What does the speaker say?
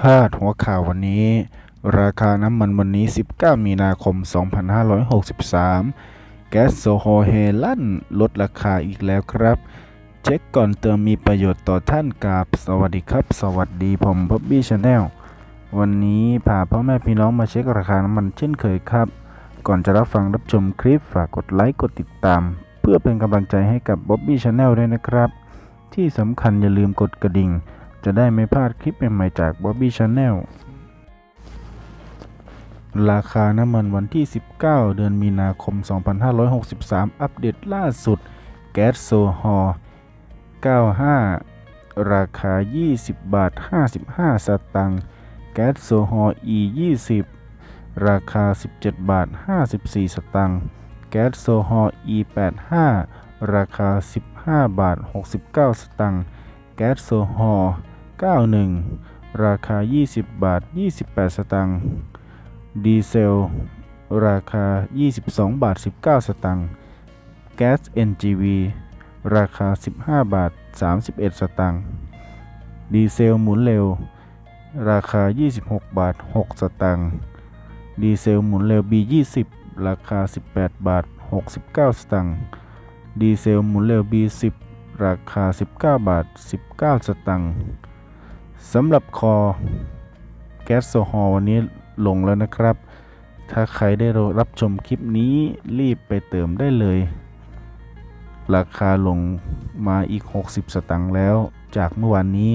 พาดหัวข่าววันนี้ ราคาน้ำมันวันนี้ 19 มีนาคม 2563 แก๊สโซฮอลเฮลั่นลดราคาอีกแล้วครับ เช็คก่อนเติมมีประโยชน์ต่อท่านกับสวัสดีครับ สวัสดีผมบ๊อบบี้ชาแนลวันนี้พาพ่อแม่พี่น้องมาเช็คราคาน้ำมันเช่นเคยครับ ก่อนจะรับฟังรับชมคลิปฝากกดไลค์กดติดตาม เพื่อเป็นกำลังใจให้กับบ๊อบบี้ชาแนลด้วยนะครับ ที่สำคัญอย่าลืมกดกระดิ่ง จะได้ไม่พลาดคลิปใหม่ๆจาก Bobby Channel ราคาน้ำมันวันที่ 19 เดือนมีนาคม 2563 อัปเดตล่าสุด แก๊สโซฮอล์95 ราคา 20 บาท 55 สตางค์ แก๊สโซฮอล์ E 20 ราคา 17 บาท 54 สตางค์ แก๊สโซฮอล์ E 85 ราคา 15 บาท 69 สตางค์ แก๊สโซฮอล์ 91 ราคา 20 บาท 28 สตางค์ดีเซล ราคา 22 บาท 19 สตางค์แก๊ส NGV ราคา 15 บาท 31 สตางค์ดีเซลหมุนเร็ว ราคา 26 บาท 6 สตางค์ดีเซลหมุนเร็ว B20 ราคา 18 บาท 69 สตางค์ดีเซลหมุนเร็ว B10 ราคา 19 บาท 19 สตางค์ สำหรับคอแก๊สโซฮอลวันนี้ลงแล้วนะครับ ถ้าใครได้รับชมคลิปนี้รีบไปเติมได้เลย ราคาลงมาอีก 60 สตางค์แล้วจากเมื่อวานนี้